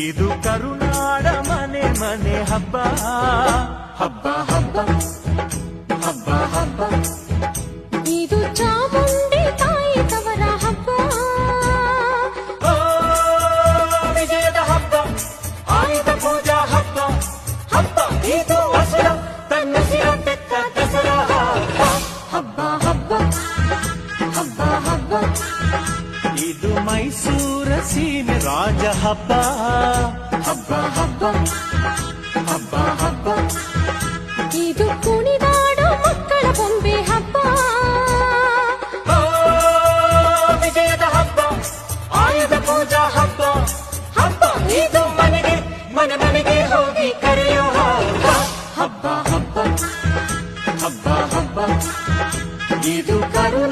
ಹಬ್ಬ ಇದು ಕರುನಾಡ ಮನೆ ಮನೆ ಹಬ್ಬ ಹಬ್ಬ ಹಬ್ಬ ಹಬ್ಬ ಹಬ್ಬ ಇದು ಚಾಮುಂಡಿ ತಾಯಿ ತವರ ಹಬ್ಬ ಓ, ವಿಜಯದ ಹಬ್ಬ ಆಯುಧ ಪೂಜಾ ಹಬ್ಬ ಹಬ್ಬ ಇದು ಹಸುರ ತನ್ನ ಸಿರ ತೆತ್ತ ದಸರಾ ಹಬ್ಬ ಹಬ್ಬ ಹಬ್ಬ ಹಬ್ಬ ಹಬ್ಬ ಇದು ಮೈಸೂರ ಸೀಮೆ ರಾಜ ಹಬ್ಬ. ಹಬ್ಬ ಹಬ್ಬ. ಹಬ್ಬ ಹಬ್ಬ. ಇದು ಕುಣಿದಾಡೋ ಮಕ್ಕಳ ಬೊಂಬೆ ಹಬ್ಬ. ವಿಜಯದ ಹಬ್ಬ ಆಯುಧ ಪೂಜಾ ಹಬ್ಬ. ಹಬ್ಬ ಇದು ಮನೆಗೆ ಮನೆ ಮನೆಗೆ ಹೋಗಿ ಕರೆಯೋ ಹಬ್ಬ. ಹಬ್ಬ ಹಬ್ಬ. ಹಬ್ಬ ಹಬ್ಬ. ಇದು ಕರುಣ